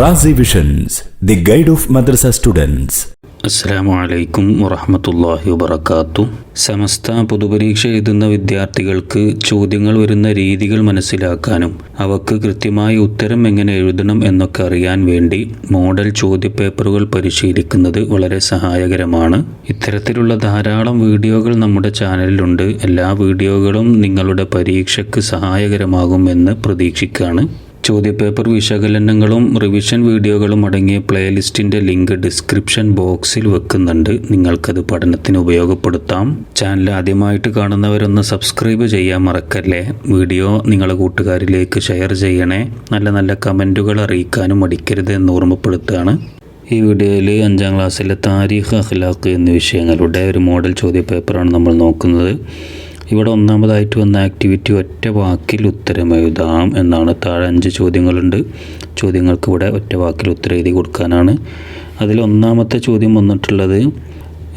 Razi visions the guide of madrasa students അസ്സാമു വറഹമത്തല്ലാഹി വബർക്കാത്തു സമസ്ത പൊതുപരീക്ഷ എഴുതുന്ന വിദ്യാർത്ഥികൾക്ക് ചോദ്യങ്ങൾ വരുന്ന രീതികൾ മനസ്സിലാക്കാനും അവക്ക് കൃത്യമായി ഉത്തരം എങ്ങനെ എഴുതണം എന്നൊക്കെ അറിയാൻ വേണ്ടി മോഡൽ ചോദ്യപേപ്പറുകൾ പരിശീലിക്കുന്നത് വളരെ സഹായകരമാണ്. ഇത്തരത്തിലുള്ള ധാരാളം വീഡിയോകൾ നമ്മുടെ ചാനലിലുണ്ട്. എല്ലാ വീഡിയോകളും നിങ്ങളുടെ പരീക്ഷയ്ക്ക് സഹായകരമാകുമെന്ന് പ്രതീക്ഷിക്കുകയാണ് ചോദ്യപേപ്പർ വിശകലനങ്ങളും റിവിഷൻ വീഡിയോകളും അടങ്ങിയ പ്ലേലിസ്റ്റിന്റെ ലിങ്ക് ഡിസ്ക്രിപ്ഷൻ ബോക്സിൽ വെക്കുന്നുണ്ട്. നിങ്ങൾക്കത് പഠനത്തിന് ഉപയോഗപ്പെടുത്താം. ചാനൽ ആദ്യമായിട്ട് കാണുന്നവരൊന്ന് സബ്സ്ക്രൈബ് ചെയ്യാൻ മറക്കല്ലേ? വീഡിയോ നിങ്ങളെ കൂട്ടുകാരിലേക്ക് ഷെയർ ചെയ്യണേ. നല്ല നല്ല കമന്റുകൾ അറിയിക്കാനും മടിക്കരുത് എന്ന് ഓർമ്മപ്പെടുത്തുകയാണ്. ഈ വീഡിയോയിൽ അഞ്ചാം ക്ലാസ്സിലെ താരീഖ് അഖ്ലാഖ് എന്നീ വിഷയങ്ങളുടെ ഒരു മോഡൽ ചോദ്യപേപ്പറാണ് നമ്മൾ നോക്കുന്നത്. ഇവിടെ ഒന്നാമതായിട്ട് വന്ന ആക്ടിവിറ്റി ഒറ്റ വാക്കിൽ ഉത്തരം എഴുതാം എന്നാണ്. താഴെ അഞ്ച് ചോദ്യങ്ങളുണ്ട്. ചോദ്യങ്ങൾക്ക് ഇവിടെ ഒറ്റ വാക്കിൽ ഉത്തരം എഴുതി കൊടുക്കാനാണ്. അതിൽ ഒന്നാമത്തെ ചോദ്യം വന്നിട്ടുള്ളത്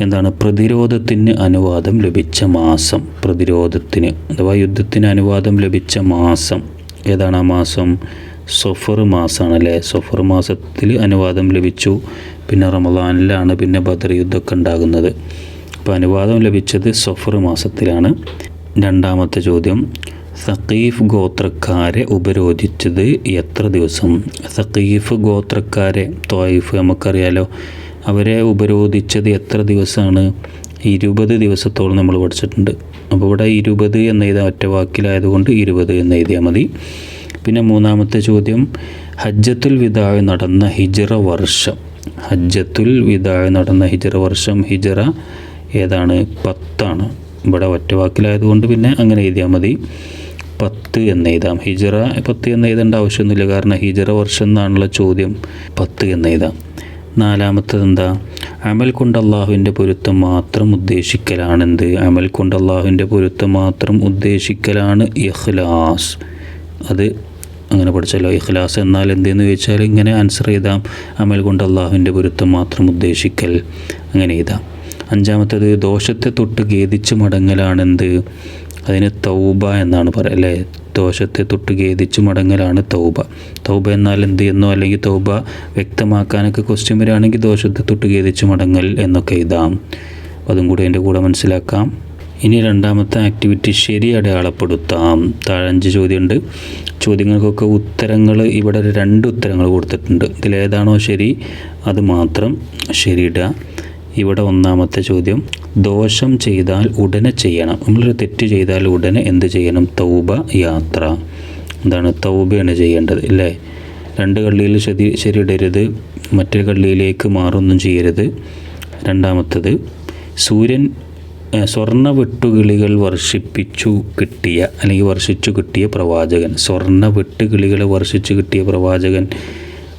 എന്താണ്? പ്രതിരോധത്തിന് അനുവാദം ലഭിച്ച മാസം. പ്രതിരോധത്തിന് അഥവാ യുദ്ധത്തിന് അനുവാദം ലഭിച്ച മാസം. ഏതാണ് ആ മാസം? സൊഫർ മാസമാണ് അല്ലേ സൊഫർ മാസത്തിൽ അനുവാദം ലഭിച്ചു. പിന്നെ റമദാനിലാണ് പിന്നെ ബദർ യുദ്ധമൊക്കെ ഉണ്ടാകുന്നത്. അപ്പോൾ അനുവാദം ലഭിച്ചത് സഫർ മാസത്തിലാണ്. രണ്ടാമത്തെ ചോദ്യം സഖീഫ് ഗോത്രക്കാരെ ഉപരോധിച്ചത് എത്ര ദിവസം? സഖീഫ് ഗോത്രക്കാരെ തോയിഫ് നമുക്കറിയാലോ അവരെ ഉപരോധിച്ചത് എത്ര ദിവസമാണ്? ഇരുപത് ദിവസത്തോളം നമ്മൾ പഠിച്ചിട്ടുണ്ട്. അപ്പോൾ ഇവിടെ ഇരുപത് എന്ന് എഴുതാൻ ഒറ്റ വാക്കിലായതുകൊണ്ട് ഇരുപത് എന്ന് എഴുതിയാൽ മതി. പിന്നെ മൂന്നാമത്തെ ചോദ്യം ഹജ്ജത്തുൽ വിദാഴ് നടന്ന ഹിജറ വർഷം. ഹജ്ജത്തുൽ വിദാഴ് നടന്ന ഹിജറ വർഷം ഹിജറ ഏതാണ്? പത്താണ്. ഇവിടെ ഒറ്റവാക്കിലായതുകൊണ്ട് പിന്നെ അങ്ങനെ എഴുതിയാൽ മതി. പത്ത് എന്ന് എഴുതാം. ഹിജറ പത്ത് എന്ന് എഴുതേണ്ട ആവശ്യമൊന്നുമില്ല. കാരണം ഹിജറ വർഷം എന്നാണുള്ള ചോദ്യം. പത്ത് എന്ന് എഴുതാം. നാലാമത്തത് എന്താ? അമൽ കൊണ്ട് അള്ളാഹുവിന്റെ പൊരുത്തം മാത്രം ഉദ്ദേശിക്കലാണെന്ത്? അമൽ കൊണ്ട് അള്ളാഹുവിന്റെ പൊരുത്തം മാത്രം ഉദ്ദേശിക്കലാണ് ഇഖ്ലാസ്. അത് അങ്ങനെ പഠിച്ചല്ലോ ഇഖ്ലാസ് എന്നാൽ എന്തെന്ന് ചോദിച്ചാൽ ഇങ്ങനെ ആൻസർ ചെയ്താം അമൽ കൊണ്ട് അള്ളാഹുവിന്റെ പൊരുത്തം മാത്രം ഉദ്ദേശിക്കൽ. അങ്ങനെ എഴുതാം. അഞ്ചാമത്തേത് ദോഷത്തെ തൊട്ട് ഖേദിച്ച് മടങ്ങലാണെന്ത്? അതിന് തൗബ എന്നാണ് പറയുക അല്ലേ? ദോഷത്തെ തൊട്ട് ഖേദിച്ച് മടങ്ങലാണ് തൗബ. തൗബ എന്നാൽ എന്ത് എന്നോ അല്ലെങ്കിൽ തൗബ വ്യക്തമാക്കാനൊക്കെ ക്വസ്റ്റ്യൻ വരികയാണെങ്കിൽ ദോഷത്തെ തൊട്ട് ഖേദിച്ച് മടങ്ങൽ എന്നൊക്കെ എഴുതാം. അതും കൂടി എന്റെ കൂടെ മനസ്സിലാക്കാം. ഇനി രണ്ടാമത്തെ ആക്ടിവിറ്റി ശരി അടയാളപ്പെടുത്താം. താഴെ അഞ്ച് ചോദ്യമുണ്ട്. ചോദ്യങ്ങൾക്കൊക്കെ ഉത്തരങ്ങൾ ഇവിടെ രണ്ട് ഉത്തരങ്ങൾ കൊടുത്തിട്ടുണ്ട്. ഇതിലേതാണോ ശരി അത് മാത്രം ശരിയിടുക ഇവിടെ ഒന്നാമത്തെ ചോദ്യം ദോഷം ചെയ്താൽ ഉടനെ ചെയ്യണം. നമ്മളൊരു തെറ്റ് ചെയ്താൽ ഉടനെ എന്ത് ചെയ്യണം? തൗബ യാത്ര. എന്താണ്? തൗബയാണ് ചെയ്യേണ്ടത് അല്ലേ രണ്ട് കള്ളിയിൽ ശരി ശരിയിടരുത് മറ്റൊരു കള്ളിയിലേക്ക് മാറൊന്നും ചെയ്യരുത്. രണ്ടാമത്തത് സൂര്യൻ സ്വർണ വെട്ടുകിളികൾ വർഷിപ്പിച്ചു കിട്ടിയ അല്ലെങ്കിൽ വർഷിച്ചു കിട്ടിയ പ്രവാചകൻ. സ്വർണ വെട്ടുകിളികൾ വർഷിച്ചു കിട്ടിയ പ്രവാചകൻ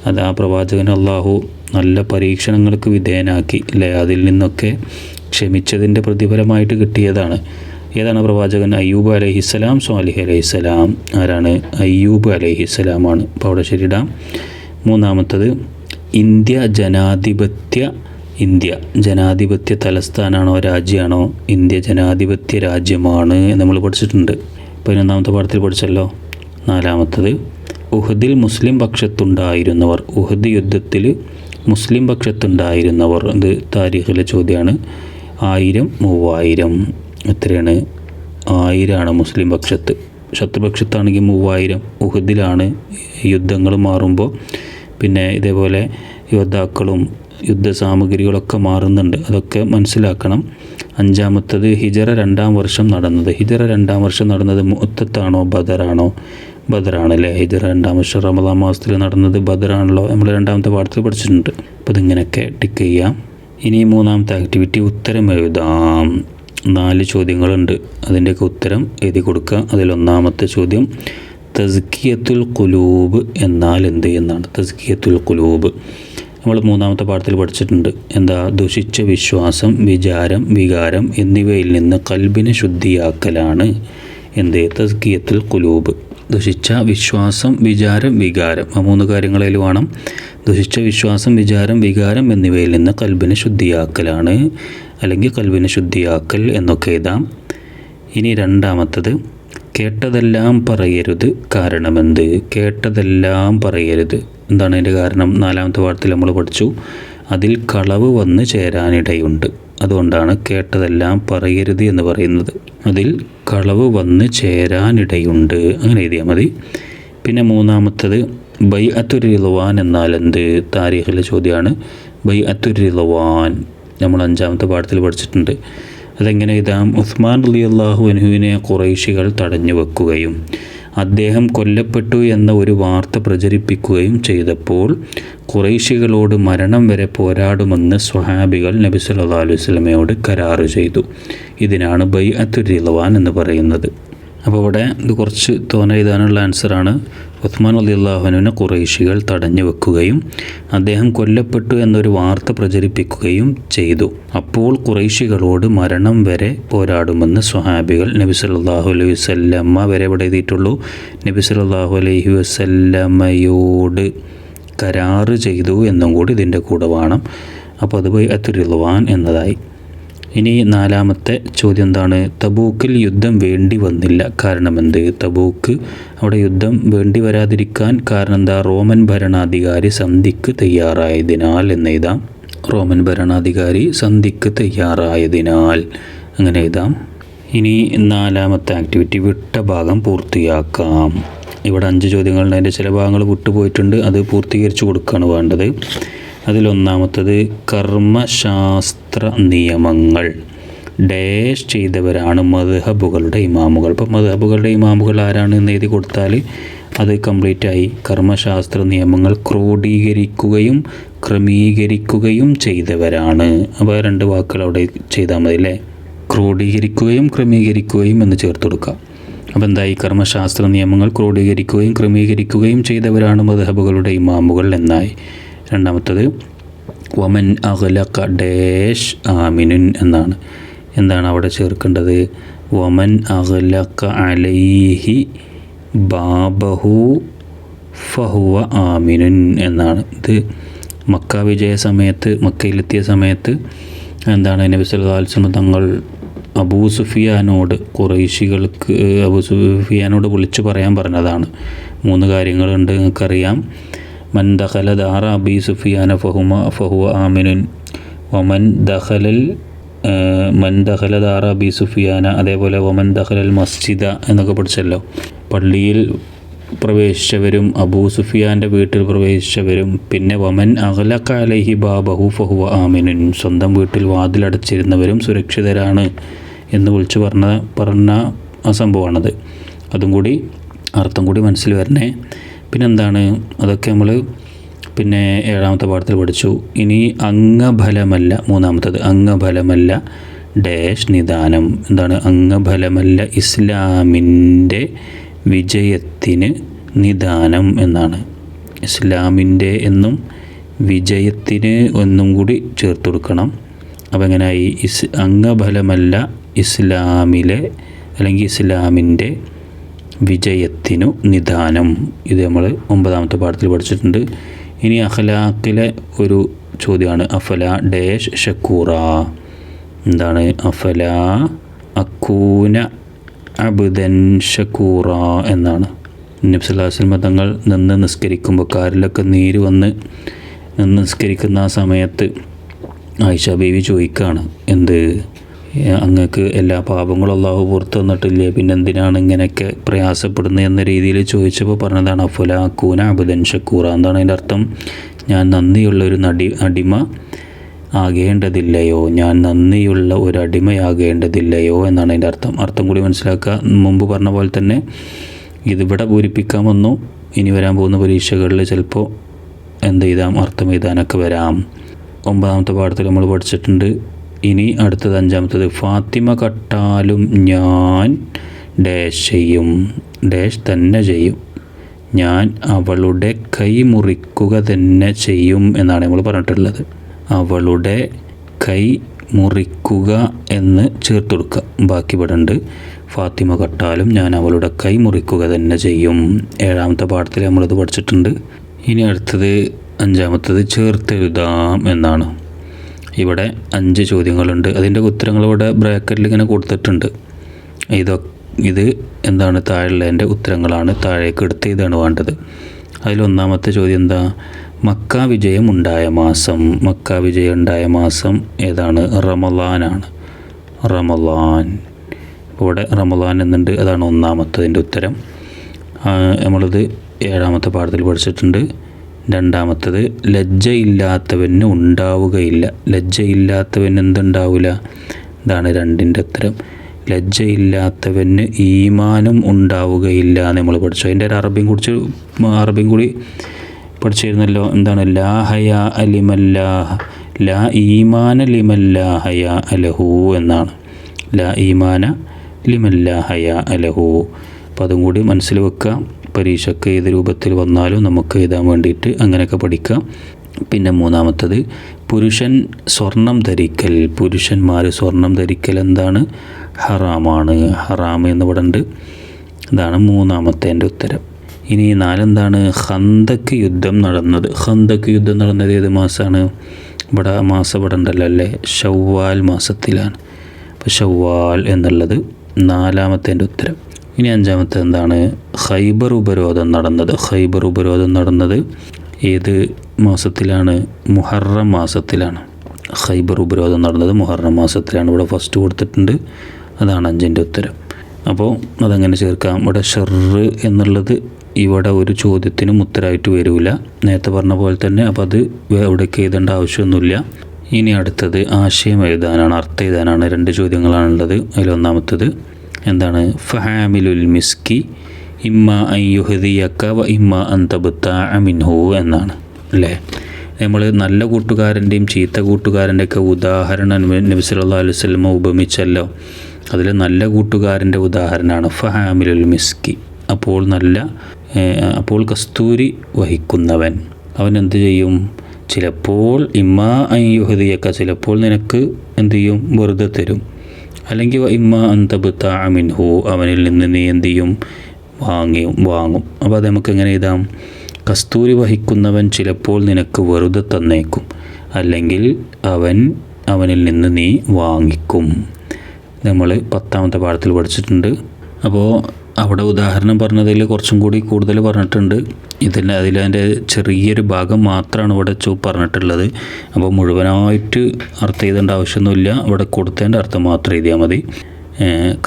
അത് ആ പ്രവാചകൻ അള്ളാഹു നല്ല പരീക്ഷണങ്ങൾക്ക് വിധേയനാക്കി അല്ലേ അതിൽ നിന്നൊക്കെ ക്ഷമിച്ചതിന്റെ പ്രതിഫലമായിട്ട് കിട്ടിയതാണ്. ഏതാണ് പ്രവാചകൻ? അയ്യൂബ് അലഹിസ്സലാം സ്വാലിഹ് അലഹിസ്സലാം. ആരാണ്? അയ്യൂബ് അലഹിസ്സലാമാണ്. അപ്പോൾ അവിടെ ശരിയിടാം. മൂന്നാമത്തത് ഇന്ത്യ ജനാധിപത്യ ഇന്ത്യ. ജനാധിപത്യ തലസ്ഥാനാണോ രാജ്യമാണോ? ഇന്ത്യ ജനാധിപത്യ രാജ്യമാണ് നമ്മൾ പഠിച്ചിട്ടുണ്ട്. പതിനൊന്നാമത്തെ പാഠത്തിൽ പഠിച്ചല്ലോ. നാലാമത്തത് ഉഹദിൽ മുസ്ലിം പക്ഷത്തുണ്ടായിരുന്നവർ ഉഹദ് യുദ്ധത്തിൽ മുസ്ലിം പക്ഷത്തുണ്ടായിരുന്നവർ ഇത് താരീഖിലെ ചോദ്യമാണ്? ആയിരം മൂവായിരം എത്രയാണ് ആയിരമാണ് മുസ്ലിം പക്ഷത്ത്. ശത്രുപക്ഷത്താണെങ്കിൽ മൂവായിരം. ഉഹദിലാണ് യുദ്ധങ്ങൾ മാറുമ്പോൾ പിന്നെ ഇതേപോലെ യോദ്ധാക്കളും യുദ്ധസാമഗ്രികളൊക്കെ മാറുന്നുണ്ട്. അതൊക്കെ മനസ്സിലാക്കണം. അഞ്ചാമത്തത് ഹിജറ രണ്ടാം വർഷം നടന്നത്. ഹിജറ രണ്ടാം വർഷം നടന്നത് മുത്തത്താണോ ബദറാണോ? ബദറാണ് അല്ലേ ഹിജറ രണ്ടാം വർഷം റമദാം മാസത്തിൽ നടന്നത് ബദറാണല്ലോ. നമ്മൾ രണ്ടാമത്തെ പാഠത്തിൽ പഠിച്ചിട്ടുണ്ട്. അപ്പോൾ ഇതിങ്ങനെയൊക്കെ ടിക്ക് ചെയ്യാം. ഇനി മൂന്നാമത്തെ ആക്ടിവിറ്റി ഉത്തരം എഴുതാം. നാല് ചോദ്യങ്ങളുണ്ട്. അതിന്റെയൊക്കെ ഉത്തരം എഴുതി കൊടുക്കുക. അതിലൊന്നാമത്തെ ചോദ്യം തസ്കിയത്തുൽ കുലൂബ് എന്നാൽ എന്ത് എന്നാണ്. തസ്കിയത്തുൽ കുലൂബ് നമ്മൾ മൂന്നാമത്തെ പാഠത്തിൽ പഠിച്ചിട്ടുണ്ട്. എന്താ? ദുഷിച്ച വിശ്വാസം വിചാരം വികാരം എന്നിവയിൽ നിന്ന് കൽബിനെ ശുദ്ധിയാക്കലാണ്. എന്ത്? തസ്കിയത്തുൽ കുലൂബ് ദുഷിച്ച വിശ്വാസം വിചാരം വികാരം. ആ മൂന്ന് കാര്യങ്ങളിൽ വേണം. ദുഷിച്ച വിശ്വാസം വിചാരം വികാരം എന്നിവയിൽ നിന്ന് കൽബിനെ ശുദ്ധിയാക്കലാണ്. അല്ലെങ്കിൽ കൽബിനെ ശുദ്ധിയാക്കൽ എന്നൊക്കെ എഴുതാം. ഇനി രണ്ടാമത്തത് കേട്ടതെല്ലാം പറയരുത് കാരണമെന്ത്? കേട്ടതെല്ലാം പറയരുത്. എന്താണ് അതിന്റെ കാരണം? നാലാമത്തെ പാഠത്തിൽ നമ്മൾ പഠിച്ചു. അതിൽ കളവ് വന്ന് ചേരാനിടയുണ്ട്. അതുകൊണ്ടാണ് കേട്ടതെല്ലാം പറയരുത് എന്ന് പറയുന്നത്. അതിൽ കളവ് വന്ന് ചേരാനിടയുണ്ട്. അങ്ങനെ എഴുതിയാൽ മതി. പിന്നെ മൂന്നാമത്തത് ബൈ അത്തുരിലവാൻ എന്നാൽ എന്ത്? താരീഖിലെ ചോദ്യമാണ് ബൈ അത്തുരിലവാൻ നമ്മൾ അഞ്ചാമത്തെ പാഠത്തിൽ പഠിച്ചിട്ടുണ്ട്. അതെങ്ങനെ എഴുതാം? ഉസ്മാൻ അലി അള്ളാഹു അനുവിനെ കുറേശികൾ തടഞ്ഞു വെക്കുകയും അദ്ദേഹം കൊല്ലപ്പെട്ടു എന്ന ഒരു വാർത്ത പ്രചരിപ്പിക്കുകയും ചെയ്തപ്പോൾ കുറേശികളോട് മരണം വരെ പോരാടുമെന്ന് സ്വഹാബികൾ നബി സല്ലല്ലാഹു അലൈഹി കരാറ് ചെയ്തു. ഇതിനാണ് ബൈ അത്തുരിലവാൻ എന്ന് പറയുന്നത്. അപ്പോൾ ഇവിടെ ഇത് കുറച്ച് തോന എഴുതാനുള്ള ആൻസറാണ് ഉസ്മാൻ അലി അള്ളാഹുനുവിനെ കുറേശികൾ തടഞ്ഞു വെക്കുകയും അദ്ദേഹം കൊല്ലപ്പെട്ടു എന്നൊരു വാർത്ത പ്രചരിപ്പിക്കുകയും ചെയ്തു. അപ്പോൾ കുറേശികളോട് മരണം വരെ പോരാടുമെന്ന് സ്വഹാബികൾ നബി സല്ലല്ലാഹു അലൈഹി വസ്ല്ലമ്മ വരെ ഇവിടെ എഴുതിയിട്ടുള്ളൂ. നബി സല്ലല്ലാഹു അലൈഹി വസ്ല്ലമ്മയോട് കരാറ് ചെയ്തു എന്നും കൂടി ഇതിന്റെ കൂടെ വേണം. അപ്പോൾ അത് പോയി അത്തുരുവാൻ എന്നതായി. ഇനി നാലാമത്തെ ചോദ്യം എന്താണ് തബൂക്കിൽ യുദ്ധം വേണ്ടി വന്നില്ല. കാരണം എന്ത് തബൂക്ക് അവിടെ യുദ്ധം വേണ്ടി വരാതിരിക്കാൻ കാരണം എന്താ റോമൻ ഭരണാധികാരി സന്ധിക്ക് തയ്യാറായതിനാൽ എന്ന് എഴുതാം റോമൻ ഭരണാധികാരി സന്ധിക്ക് തയ്യാറായതിനാൽ അങ്ങനെ എഴുതാം. ഇനി നാലാമത്തെ ആക്ടിവിറ്റി വിട്ട ഭാഗം പൂർത്തിയാക്കാം. ഇവിടെ അഞ്ച് ചോദ്യങ്ങളുണ്ട്. അതിന്റെ ചില ഭാഗങ്ങൾ വിട്ടുപോയിട്ടുണ്ട്. അത് പൂർത്തീകരിച്ചു കൊടുക്കുകയാണ് വേണ്ടത്. അതിലൊന്നാമത്തത് കർമ്മശാസ്ത്ര നിയമങ്ങൾ ഡേഷ് ചെയ്തവരാണ് മധുഹബുകളുടെ ഇമാമുകൾ. ഇപ്പം മധുഹബുകളുടെ ഇമാമുകൾ ആരാണ് എന്ന് എഴുതി കൊടുത്താൽ അത് കംപ്ലീറ്റ് ആയി കർമ്മശാസ്ത്ര നിയമങ്ങൾ ക്രോഡീകരിക്കുകയും ക്രമീകരിക്കുകയും ചെയ്തവരാണ്. അപ്പോൾ രണ്ട് വാക്കുകൾ അവിടെ ചെയ്താൽ മതി അല്ലേ? ക്രോഡീകരിക്കുകയും ക്രമീകരിക്കുകയും എന്ന് ചേർത്ത് കൊടുക്കുക. അപ്പോൾ എന്തായി? കർമ്മശാസ്ത്ര നിയമങ്ങൾ ക്രോഡീകരിക്കുകയും ക്രമീകരിക്കുകയും ചെയ്തവരാണ് മധുഹബുകളുടെ ഇമാമുകൾ എന്നായി. രണ്ടാമത്തത് വമൻ അഖലഖ ഡേഷ് ആമിനുൻ എന്നാണ്. എന്താണ് അവിടെ ചേർക്കേണ്ടത്? വമൻ അഖലഖ അലൈഹി ബാബഹു ഫഹുവ ആമിനുൻ എന്നാണ്. ഇത് മക്ക വിജയ സമയത്ത് മക്കയിലെത്തിയ സമയത്ത് എന്താണ് നബി അലൈഹി തങ്ങൾ അബൂ സുഫിയാനോട് കുറേശികൾക്ക് അബൂ സുഫിയാനോട് വിളിച്ചു പറയാൻ പറഞ്ഞതാണ്. മൂന്ന് കാര്യങ്ങളുണ്ട് നിങ്ങൾക്കറിയാം. മൻ ദാറ അബി സുഫിയാന ഫഹുമ ഫഹുവ ആമിനുൻ. ഒമൻ ദഖലൽ മൻ ദാറ അബി സുഫിയാന അതേപോലെ ഒമൻ ദഖലൽ മസ്ജിദ എന്നൊക്കെ പഠിച്ചല്ലോ. പള്ളിയിൽ പ്രവേശിച്ചവരും അബൂ സുഫിയാന്റെ വീട്ടിൽ പ്രവേശിച്ചവരും പിന്നെ വമൻ അകലക്കാലഹി ബാബഹു ഫഹുവ ആമിനുൻ. സ്വന്തം വീട്ടിൽ വാതിലടച്ചിരുന്നവരും സുരക്ഷിതരാണ് എന്ന് വിളിച്ചു പറഞ്ഞ പറഞ്ഞ ആ സംഭവമാണത്. അതും കൂടി അർത്ഥം കൂടി മനസ്സിൽ വരണേ. പിന്നെന്താണ്? അതൊക്കെ നമ്മൾ പിന്നെ ഏഴാമത്തെ പാഠത്തിൽ പഠിച്ചു. ഇനി അംഗഫലമല്ല മൂന്നാമത്തത് അംഗഫലമല്ല ഡാഷ് നിദാനം. എന്താണ്? അംഗഫലമല്ല ഇസ്ലാമിന്റെ വിജയത്തിന് നിദാനം എന്നാണ്. ഇസ്ലാമിന്റെ എന്നും വിജയത്തിന് ഒന്നും കൂടി ചേർത്ത് കൊടുക്കണം. അപ്പോൾ എങ്ങനെയായി ഇസ് അംഗഫലമല്ല ഇസ്ലാമിലെ അല്ലെങ്കിൽ ഇസ്ലാമിന്റെ വിജയത്തിനു നിദാനം. ഇത് നമ്മൾ ഒമ്പതാമത്തെ പാഠത്തിൽ പഠിച്ചിട്ടുണ്ട്. ഇനി അഖലാഖിലെ ഒരു ചോദ്യമാണ്. അഫല ഡേഷ് ഷക്കൂറ. എന്താണ്? അഫല അക്കൂന അബുദൻ ഷക്കൂറ എന്നാണ്. നബ്സല്ലാസ്ലമ മതങ്ങൾ നിന്ന് നിസ്കരിക്കുമ്പോൾ കാറിലൊക്കെ നീര് വന്ന് നിന്ന് നിസ്കരിക്കുന്ന ആ സമയത്ത് ആയിഷ ബേബി ചോദിക്കുകയാണ് എന്ത്? അങ്ങക്ക് എല്ലാ പാപങ്ങളും അള്ളാഹു പുറത്തു തന്നിട്ടില്ലേ? പിന്നെ എന്തിനാണ് ഇങ്ങനെയൊക്കെ പ്രയാസപ്പെടുന്നത് എന്ന രീതിയിൽ ചോദിച്ചപ്പോൾ പറഞ്ഞതാണ് അഫുല അക്കൂന അബുദൻ ഷക്കൂറ. എന്താണ് അതിന്റെ അർത്ഥം? ഞാൻ നന്ദിയുള്ള ഒരു നടി അടിമ ആകേണ്ടതില്ലയോ? ഞാൻ നന്ദിയുള്ള ഒരു അടിമയാകേണ്ടതില്ലയോ എന്നാണ് അതിന്റെ അർത്ഥം. അർത്ഥം കൂടി മനസ്സിലാക്കുക. മുമ്പ് പറഞ്ഞ പോലെ തന്നെ ഇതിവിടെ പൂരിപ്പിക്കാൻ വന്നു. ഇനി വരാൻ പോകുന്ന പരീക്ഷകളിൽ ചിലപ്പോൾ എന്ത് ചെയ്താം അർത്ഥം എഴുതാനൊക്കെ വരാം. ഒമ്പതാമത്തെ പാഠത്തിൽ നമ്മൾ പഠിച്ചിട്ടുണ്ട് ഇനി അടുത്തത് അഞ്ചാമത്തത്. ഫാത്തിമ കട്ടാലും ഞാൻ ഡാഷ് ചെയ്യും. ഡാഷ് തന്നെ ചെയ്യും. ഞാൻ അവളുടെ കൈ മുറിക്കുക തന്നെ ചെയ്യും എന്നാണ് നമ്മൾ പറഞ്ഞിട്ടുള്ളത്. അവളുടെ കൈ മുറിക്കുക എന്ന് ചേർത്ത് കൊടുക്കുക. ബാക്കി പടുണ്ട് ഫാത്തിമ കട്ടാലും ഞാൻ അവളുടെ കൈ മുറിക്കുക തന്നെ ചെയ്യും. ഏഴാമത്തെ പാഠത്തിൽ നമ്മളിത് പഠിച്ചിട്ടുണ്ട്. ഇനി അടുത്തത് അഞ്ചാമത്തത് ചേർത്തെഴുതാം എന്നാണ്. ഇവിടെ അഞ്ച് ചോദ്യങ്ങളുണ്ട്. അതിന്റെ ഉത്തരങ്ങൾ ഇവിടെ ബ്രാക്കറ്റിൽ ഇങ്ങനെ കൊടുത്തിട്ടുണ്ട്. ഇതൊക്കെ ഇത് എന്താണ് താഴെയുള്ളതിന്റെ ഉത്തരങ്ങളാണ്. താഴേക്ക് എടുത്ത് ഇതാണ് വേണ്ടത്. അതിലൊന്നാമത്തെ ചോദ്യം എന്താ? മക്ക വിജയം ഉണ്ടായ മാസം. മക്ക വിജയം ഉണ്ടായ മാസം ഏതാണ്? റമലാനാണ് റമലാൻ ഇവിടെ റമലാൻ എന്നുണ്ട്. അതാണ് ഒന്നാമത്തതിന്റെ ഉത്തരം. നമ്മളിത് ഏഴാമത്തെ പാഠത്തിൽ പഠിച്ചിട്ടുണ്ട്. രണ്ടാമത്തത് ലജ്ജയില്ലാത്തവന് ഉണ്ടാവുകയില്ല. ലജ്ജയില്ലാത്തവന് എന്തുണ്ടാവില്ല ഇതാണ് രണ്ടിന്റെ ഉത്തരം. ലജ്ജയില്ലാത്തവന് ഈമാനും ഉണ്ടാവുകയില്ല എന്ന് നമ്മൾ പഠിച്ചു. അതിന്റെ ഒരു അറബിയും കുറിച്ച് അറബിയും കൂടി പഠിച്ചിരുന്നല്ലോ. എന്താണ്? ലാ ഹയാ അലിമല്ലാഹ. ലാ ഈമാന ലിമല്ലാ ഹയ അലഹു എന്നാണ്. ലാ ഈമാന ലിമല്ലാ ഹയ അലഹു. അപ്പം അതും കൂടി മനസ്സിൽ വെക്കുക. പരീക്ഷയ്ക്ക് ഏത് രൂപത്തിൽ വന്നാലും നമുക്ക് എഴുതാൻ വേണ്ടിയിട്ട് അങ്ങനെയൊക്കെ പഠിക്കാം. പിന്നെ മൂന്നാമത്തത് പുരുഷൻ സ്വർണം ധരിക്കൽ. പുരുഷന്മാർ സ്വർണം ധരിക്കൽ എന്താണ്? ഹറാമാണ്. ഹറാം എന്ന് പറയുന്നുണ്ട് ഇതാണ് മൂന്നാമത്തെ എന്റെ ഉത്തരം. ഇനി നാലെന്താണ്? ഹന്തക്ക് യുദ്ധം നടന്നത്. ഹന്തക്ക് യുദ്ധം നടന്നത് ഏത് മാസമാണ് ഇവിടെ മാസം ഇവിടെ ഉണ്ടല്ലോ അല്ലേ? ഷവ്വാൽ മാസത്തിലാണ്. അപ്പോൾ ഷവ്വാൽ എന്നുള്ളത് നാലാമത്തെ എന്റെ ഉത്തരം. ഇനി അഞ്ചാമത്തെ എന്താണ്? ഖൈബർ ഉപരോധം നടന്നത്. ഖൈബർ ഉപരോധം നടന്നത് ഏത് മാസത്തിലാണ്? മുഹറം മാസത്തിലാണ്. ഖൈബർ ഉപരോധം നടന്നത് മുഹറം മാസത്തിലാണ്. ഇവിടെ ഫസ്റ്റ് കൊടുത്തിട്ടുണ്ട്. അതാണ് അഞ്ചിന്റെ ഉത്തരം. അപ്പോൾ അതങ്ങനെ ചേർക്കാം. ഇവിടെ ഷെറ് എന്നുള്ളത് ഇവിടെ ഒരു ചോദ്യത്തിനും ഉത്തരമായിട്ട് വരില്ല നേരത്തെ പറഞ്ഞ പോലെ തന്നെ അപ്പോൾ അത് എവിടേക്ക് എഴുതേണ്ട ആവശ്യമൊന്നുമില്ല. ഇനി അടുത്തത് ആശയം എഴുതാനാണ് അർത്ഥം എഴുതാനാണ് രണ്ട് ചോദ്യങ്ങളാണുള്ളത്. അതിലൊന്നാമത്തത് എന്താണ്? ഫഹാമിലുൽ മിസ്കി ഇമ്മ അയ്യുഹദിയക്ക വ ഇമ്മ അന്തബുത്ത അമിൻഹു എന്നാണ് അല്ലേ? നമ്മൾ നല്ല കൂട്ടുകാരന്റെയും ചീത്ത കൂട്ടുകാരന്റെയൊക്കെ ഉദാഹരണം നബി സല്ലല്ലാഹു അലൈഹി സ്വലമ ഉപമിച്ചല്ലോ. അതിൽ നല്ല കൂട്ടുകാരന്റെ ഉദാഹരണമാണ് ഫഹാമിലുൽ മിസ്കി. അപ്പോൾ നല്ല അപ്പോൾ കസ്തൂരി വഹിക്കുന്നവൻ. അവൻ എന്ത് ചെയ്യും? ചിലപ്പോൾ ഇമ്മ അയ്യുഹദിയക്ക ചിലപ്പോൾ നിനക്ക് എന്തു ചെയ്യും? വെറുതെ തരും. അല്ലെങ്കിൽ ഇമ്മ അന്തബുത്ത അമിൻഹു അവനിൽ നിന്ന് നീ എന്ത് ചെയ്യും? വാങ്ങിയും വാങ്ങും. അപ്പോൾ അത് നമുക്ക് എങ്ങനെ എഴുതാം? കസ്തൂരി വഹിക്കുന്നവൻ ചിലപ്പോൾ നിനക്ക് വെറുതെ തന്നേക്കും. അല്ലെങ്കിൽ അവൻ അവനിൽ നിന്ന് നീ വാങ്ങിക്കും. നമ്മൾ പത്താമത്തെ പാഠത്തിൽ പഠിച്ചിട്ടുണ്ട്. അപ്പോൾ അവിടെ ഉദാഹരണം പറഞ്ഞതിൽ കുറച്ചും കൂടി കൂടുതൽ പറഞ്ഞിട്ടുണ്ട്. ഇതിൽ അതിലതിന്റെ ചെറിയൊരു ഭാഗം മാത്രമാണ് ഇവിടെ ചോ പറഞ്ഞിട്ടുള്ളത്. അപ്പോൾ മുഴുവനായിട്ട് അർത്ഥം ചെയ്തേണ്ട ആവശ്യമൊന്നുമില്ല. ഇവിടെ കൊടുത്തതിന്റെ അർത്ഥം മാത്രം എഴുതിയാൽ മതി.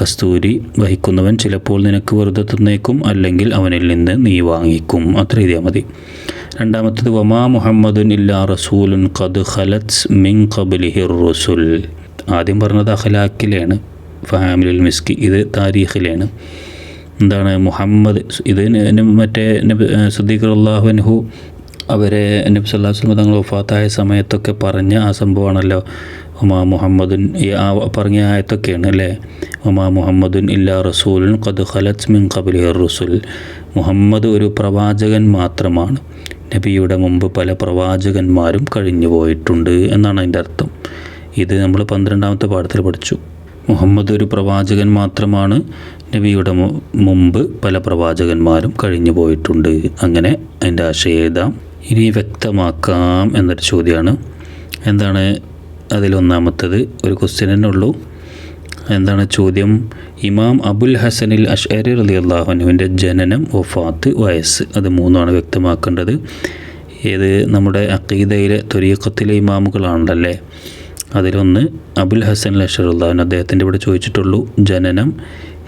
കസ്തൂരി വഹിക്കുന്നവൻ ചിലപ്പോൾ നിനക്ക് വെറുതെ തന്നേക്കും അല്ലെങ്കിൽ അവനിൽ നിന്ന് നീ വാങ്ങിക്കും. അത്ര എഴുതിയാൽ മതി. രണ്ടാമത്തത് വമാ മുഹമ്മദുൻ ഇല്ലാ റസൂലുൻ ഖദ് ഖലത്ത് മിൻ ഖബ്ലിഹിർ റസുൽ. ആദ്യം പറഞ്ഞത് അഖലാക്കിലാണ് ഫാമിലിൽ മിസ്കി ഇത് താരീഖിലാണ്. എന്താണ് മുഹമ്മദ് ഇത് മറ്റേ സുദ്ദീഖ് അള്ളാഹുൻഹു അവരെ നബി വസല്ലം തങ്ങൾ വഫാത്തായ സമയത്തൊക്കെ പറഞ്ഞ ആ സംഭവമാണല്ലോ. ഒമാ മുഹമ്മദുൻ ആ പറഞ്ഞ ആയത്തൊക്കെയാണ് അല്ലേ? ഒമാ മുഹമ്മദുൻ ഇല്ലാ റസൂലുൻ ഖദ് ഖലത്ത് മിൻ കബുലിയർ റസുൽ. മുഹമ്മദ് ഒരു പ്രവാചകൻ മാത്രമാണ്. നബിയുടെ മുമ്പ് പല പ്രവാചകന്മാരും കഴിഞ്ഞു പോയിട്ടുണ്ട് എന്നാണ് അതിന്റെ അർത്ഥം. ഇത് നമ്മൾ പന്ത്രണ്ടാമത്തെ പാഠത്തിൽ പഠിച്ചു. മുഹമ്മദ് ഒരു പ്രവാചകൻ മാത്രമാണ്. നബിയുടെ മുമ്പ് പല പ്രവാചകന്മാരും കഴിഞ്ഞു പോയിട്ടുണ്ട്. അങ്ങനെ അതിന്റെ ആശയം എഴുതാം ഇനി വ്യക്തമാക്കാം എന്നൊരു ചോദ്യമാണ്. എന്താണ് അതിലൊന്നാമത്തത് ഒരു ക്വസ്റ്റ്യൻ തന്നെ ഉള്ളൂ. എന്താണ് ചോദ്യം? ഇമാം അബുൽ ഹസനിൽ അഷ്അരി അലി അള്ളാഹുനുവിന്റെ ജനനം വഫാത്ത് വയസ്സ് അത് മൂന്നാണ് വ്യക്തമാക്കേണ്ടത്. ഏത്? നമ്മുടെ അക്കീദയിലെ തൊരീക്കത്തിലെ ഇമാമുകളാണല്ലേ അതിലൊന്ന് അബുൽ ഹസൻ ലഷറുദ്ദാൻ അദ്ദേഹത്തിന്റെ ഇവിടെ ചോദിച്ചിട്ടുള്ളൂ ജനനം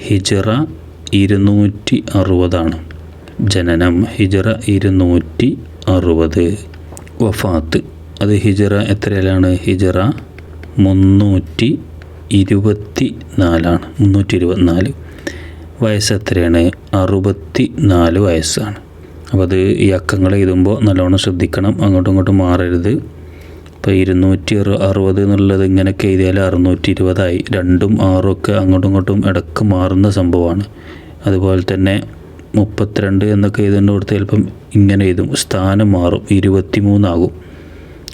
ഹിജറ ഇരുന്നൂറ്റി അറുപതാണ് ജനനം ഹിജറ ഇരുന്നൂറ്റി അറുപത് വഫാത്ത്. അത് ഹിജറ എത്രയിലാണ്? ഹിജറ മുന്നൂറ്റി ഇരുപത്തി നാലാണ് മുന്നൂറ്റി ഇരുപത്തിനാല് വയസ്സ് എത്രയാണ്? അറുപത്തി നാല് വയസ്സാണ്. അപ്പോൾ അത് ഈ അക്കങ്ങൾ എഴുതുമ്പോൾ നല്ലോണം ശ്രദ്ധിക്കണം. അങ്ങോട്ടും ഇങ്ങോട്ടും മാറരുത്. ഇപ്പോൾ ഇരുന്നൂറ്റി അറു അറുപത് എന്നുള്ളത് ഇങ്ങനെയൊക്കെ എഴുതിയാൽ അറുന്നൂറ്റി ഇരുപതായി രണ്ടും ആറും ഒക്കെ അങ്ങോട്ടും ഇങ്ങോട്ടും ഇടയ്ക്ക് മാറുന്ന സംഭവമാണ്. അതുപോലെ തന്നെ മുപ്പത്തിരണ്ട് എന്നൊക്കെ എഴുതേണ്ട കൊടുത്ത് ചിലപ്പം ഇങ്ങനെ എഴുതും. സ്ഥാനം മാറും. ഇരുപത്തി മൂന്നാകും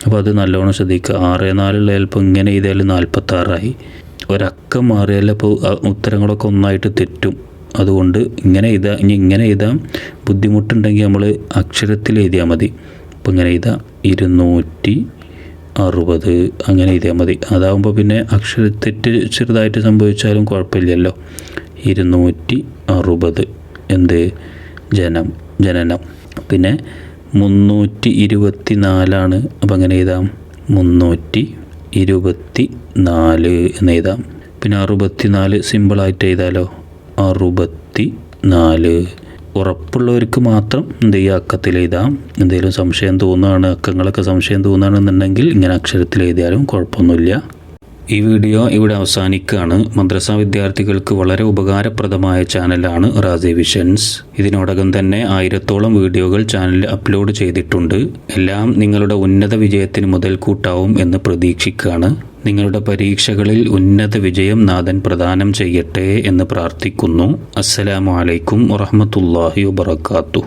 അപ്പോൾ അത് നല്ലോണം ശ്രദ്ധിക്കുക. ആറ് നാലുള്ള ചിലപ്പോൾ ഇങ്ങനെ എഴുതിയാൽ നാൽപ്പത്താറായി ഒരക്കം മാറിയാൽ അപ്പോൾ ഉത്തരങ്ങളൊക്കെ ഒന്നായിട്ട് തെറ്റും. അതുകൊണ്ട് ഇങ്ങനെ എഴുതാം ഇനി ഇങ്ങനെ എഴുതാം. ബുദ്ധിമുട്ടുണ്ടെങ്കിൽ നമ്മൾ അക്ഷരത്തിൽ എഴുതിയാൽ മതി. അപ്പോൾ ഇങ്ങനെ എഴുതാം. ഇരുന്നൂറ്റി അറുപത് അങ്ങനെ എഴുതിയാൽ മതി. അതാവുമ്പോൾ പിന്നെ അക്ഷരത്തെറ്റ് ചെറുതായിട്ട് സംഭവിച്ചാലും കുഴപ്പമില്ലല്ലോ. ഇരുന്നൂറ്റി അറുപത്. എന്ത്? ജനം ജനനം. പിന്നെ മുന്നൂറ്റി ഇരുപത്തി നാലാണ് അപ്പം അങ്ങനെ എഴുതാം. മുന്നൂറ്റി ഇരുപത്തി നാല് എന്ന് എഴുതാം. പിന്നെ അറുപത്തി നാല് സിമ്പിളായിട്ട് എഴുതാലോ. അറുപത്തി നാല് ഉറപ്പുള്ളവർക്ക് മാത്രം എന്ത് ചെയ്യുക അക്കത്തിൽ എഴുതാം. എന്തെങ്കിലും സംശയം തോന്നുകയാണ് അക്കങ്ങളൊക്കെ സംശയം തോന്നുകയാണെന്നുണ്ടെങ്കിൽ ഇങ്ങനെ അക്ഷരത്തിൽ എഴുതിയാലും കുഴപ്പമൊന്നുമില്ല. ഈ വീഡിയോ ഇവിടെ അവസാനിക്കുകയാണ്. മദ്രസ വിദ്യാർത്ഥികൾക്ക് വളരെ ഉപകാരപ്രദമായ ചാനലാണ് റാസി വിഷൻസ്. ഇതിനോടകം തന്നെ ആയിരത്തോളം വീഡിയോകൾ ചാനലിൽ അപ്ലോഡ് ചെയ്തിട്ടുണ്ട്. എല്ലാം നിങ്ങളുടെ ഉന്നത വിജയത്തിന് മുതൽക്കൂട്ടാവും എന്ന് പ്രതീക്ഷിക്കുകയാണ്. നിങ്ങളുടെ പരീക്ഷകളിൽ ഉന്നത വിജയം നാഥൻ പ്രദാനം ചെയ്യട്ടെ എന്ന് പ്രാർത്ഥിക്കുന്നു. അസ്സലാമു അലൈക്കും വറഹമത്തല്ലാഹി വബർക്കാത്തു